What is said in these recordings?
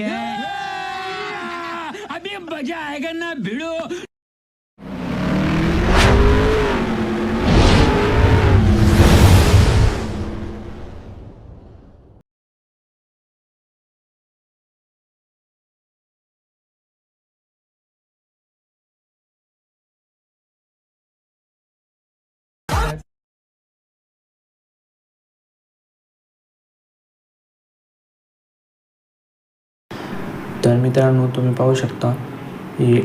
क्या अभी मजा आएगा ना भिड़ो तर मित्रांनो तुम्ही पाहू शकता हे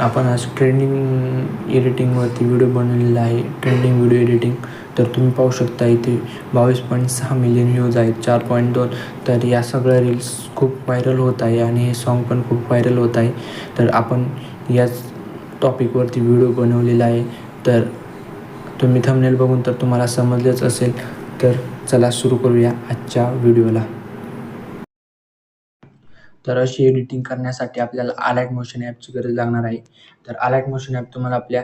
आपण आज ट्रेंडिंग एडिटिंगवरती व्हिडिओ बनवलेला आहे. ट्रेंडिंग व्हिडिओ एडिटिंग तर तुम्ही पाहू शकता इथे बावीस पॉईंट सहा मिलियन व्ह्यूज आहेत चार पॉईंट दोन. तर या सगळ्या रील्स खूप व्हायरल होत आहे आणि हे सॉन्ग पण खूप व्हायरल होत आहे. तर आपण याच टॉपिकवरती व्हिडिओ बनवलेला आहे. तर तुम्ही थंबनेल बघून तर तुम्हाला समजलंच असेल. तर चला सुरू करूया आजच्या व्हिडिओला तर अशी एडिटिंग करण्यासाठी आपल्याला आलाइट मोशन ॲपची गरज लागणार आहे. तर आलाइट मोशन ॲप तुम्हाला आपल्या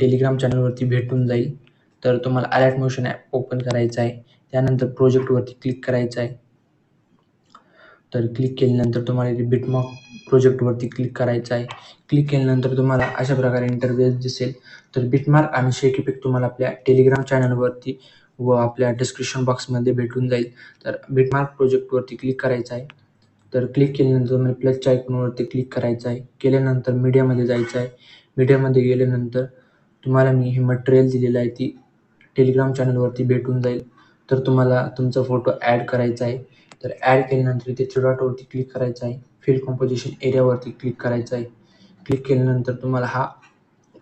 टेलिग्राम चॅनलवरती भेटून जाईल. तर तुम्हाला आलाइट मोशन ॲप ओपन करायचं आहे. त्यानंतर प्रोजेक्टवरती क्लिक करायचं आहे. तर क्लिक केल्यानंतर तुम्हाला इथे बिटमॉक प्रोजेक्टवरती क्लिक करायचं आहे. क्लिक केल्यानंतर तुम्हाला अशा प्रकारे इंटरव्ह्यू दिसेल. तर बिटमार्क आणि शेक इफेक्ट तुम्हाला आपल्या टेलिग्राम चॅनलवरती व आपल्या डिस्क्रिप्शन बॉक्समध्ये भेटून जाईल. तर बिटमार्क प्रोजेक्टवरती क्लिक करायचं आहे. तर क्लिक केल्यानंतर तुम्हाला प्लसच्या आयकॉनवरती क्लिक करायचं आहे. केल्यानंतर मीडियामध्ये जायचं आहे. मीडियामध्ये गेल्यानंतर तुम्हाला मी हे मटेरियल दिलेलं आहे ती टेलिग्राम चॅनलवरती भेटून जाईल. तर तुम्हाला तुमचा फोटो ॲड करायचा आहे. तर ॲड केल्यानंतर इथे थ्री डॉटवरती क्लिक करायचं आहे. फील्ड कॉम्पोजिशन एरियावरती क्लिक करायचं आहे. क्लिक केल्यानंतर तुम्हाला हा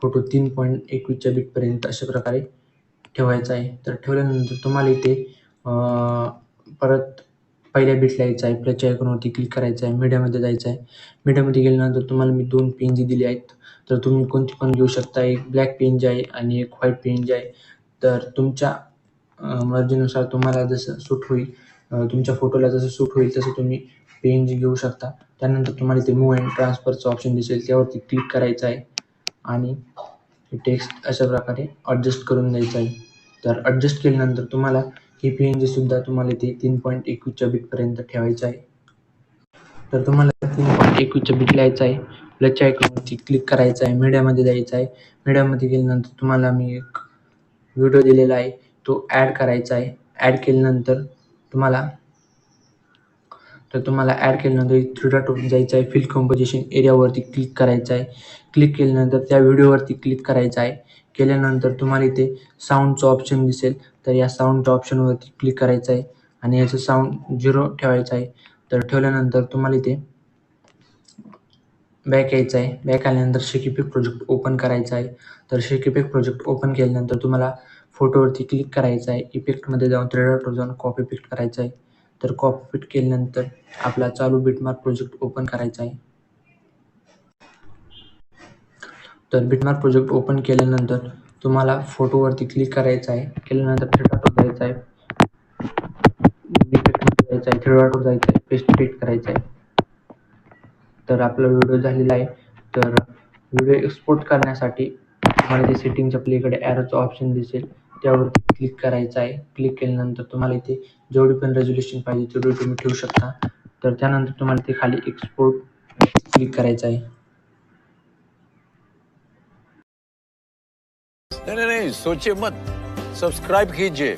फोटो तीन पॉईंट एकवीसच्या बीटपर्यंत अशा प्रकारे ठेवायचा आहे. तर ठेवल्यानंतर तुम्हाला इथे परत पहिल्या बीटला यायचं आहे. प्लसच्या आयकॉनवरती क्लिक करायचं आहे. मीडियामध्ये जायचं आहे. मीडियामध्ये गेल्यानंतर तुम्हाला मी दोन पेन जी दिली आहेत. तर तुम्ही कोणती पण घेऊ शकता एक ब्लॅक पेन जी आहे आणि एक व्हाईट पेन जी आहे. तर तुमच्या मर्जीनुसार तुम्हाला जसं सूट होईल तुमच्या फोटोला जसं सूट होईल तसं तुम्ही पेन जी घेऊ शकता. त्यानंतर तुम्हाला इथे मूव अँड ट्रान्सफरचं ऑप्शन दिसेल. त्यावरती क्लिक करायचं आहे. आणि टेक्स्ट अशा प्रकारे ॲडजस्ट करून द्यायचं आहे. तर ॲडजस्ट केल्यानंतर तुम्हाला ही पी एन जीसुद्धा तुम्हाला इथे तीन पॉईंट एकवीसच्या बीटपर्यंत ठेवायचं आहे. तर तुम्हाला तीन पॉईंट एकवीसच्या बीट लिहायचं आहे. प्लसच्या आयकॉनवरती क्लिक करायचं आहे. मीडियामध्ये जायचं आहे. मीडियामध्ये गेल्यानंतर तुम्हाला मी एक व्हिडिओ दिलेला आहे. तो ॲड करायचा आहे. ॲड केल्यानंतर तुम्हाला तर तुम्हाला ॲड केल्यानंतर थ्री डॉट जायचं आहे. फिल्ड कंपोजिशन एरियावरती क्लिक करायचं आहे. क्लिक केल्यानंतर त्या व्हिडिओवरती क्लिक करायचं आहे. केल्यानंतर तुम्हाला इथे साऊंडचं ऑप्शन दिसेल. तर या साऊंडच्या ऑप्शनवरती क्लिक करायचं आहे. आणि याचं साऊंड झिरो ठेवायचं आहे. तर ठेवल्यानंतर तुम्हाला इथे बॅक यायचं आहे. बॅक आल्यानंतर शेकीपेक प्रोजेक्ट ओपन करायचा आहे. तर शेकीपेक प्रोजेक्ट ओपन केल्यानंतर तुम्हाला फोटोवरती क्लिक करायचं आहे. इफेक्टमध्ये जाऊन थ्री डॉटवर जाऊन कॉपी पिक्ट करायचं आहे. तर कॉपी पिक्ट केल्यानंतर आपला चालू बिटमार्क प्रोजेक्ट ओपन करायचा आहे. तर बिटमार्क प्रोजेक्ट ओपन केल्यानंतर तुम्हाला फोटोवरती क्लिक करायचं आहे. केल्यानंतर थ्री डॉटवर जायचं आहे. जायचं आहे. थ्री डॉटवर जायचं आहे. पेस्ट इफेक्ट करायचं आहे. तर आपला व्हिडिओ झालेला आहे. तर व्हिडिओ एक्सपोर्ट करण्यासाठी तुम्हाला इथे सेटिंगच्या प्लेकडे ॲरोचं ऑप्शन दिसेल. त्यावरती क्लिक करायचं आहे. क्लिक केल्यानंतर तुम्हाला इथे जेवढी पण रेझोल्युशन पाहिजे तेवढी तुम्ही ठेवू शकता. तर त्यानंतर तुम्हाला ते खाली एक्सपोर्ट क्लिक करायचं आहे. नहीं नहीं नहीं सोचिए मत. सब्सक्राइब कीजिए.